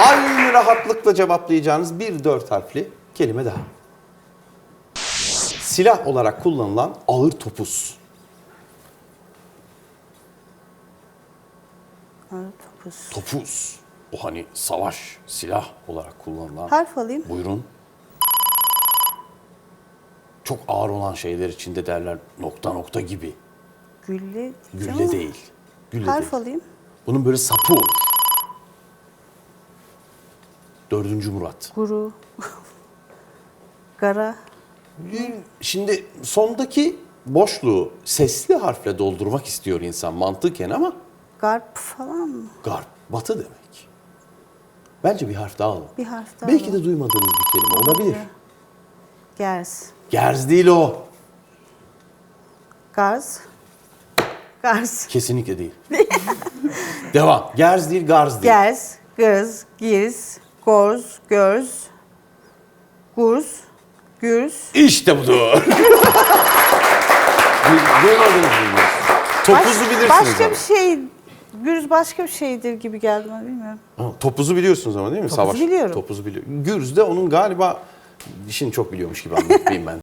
Aynı rahatlıkla cevaplayacağınız bir dört harfli kelime daha. Silah olarak kullanılan ağır topuz. Ağır topuz. Topuz. O hani savaş, silah olarak kullanılan. Harf alayım. Buyurun. Çok ağır olan şeyler içinde derler nokta nokta gibi. Gülle. Gülle değil. Gülle Harf değil. alayım. Bunun böyle sapı olur. Dördüncü Murat. Guru. Gara. Şimdi sondaki boşluğu sesli harfle doldurmak istiyor insan mantıken ama Garp falan mı? garp, batı demek. Bence bir harf daha alın. Bir harf daha Belki alalım. de duymadığınız bir kelime olabilir. Gers. Gerz değil o. Gaz. Gars. Kesinlikle değil. Devam. Gerz değil, garz değil. Gers. Gız. Girs. Gorz. Görz. Gurz. Gürz. İşte Duymadınız mı? Topuzu Baş- bilirsiniz Başka ama. bir şey. Gürz başka bir şeydir gibi geldi bana bilmiyorum. Ha, Topuzu biliyorsunuz ama değil mi? Topuzu Savaş. biliyorum. Topuzu biliyor. Gürz de onun galiba işini çok biliyormuş gibi anlatmayayım ben.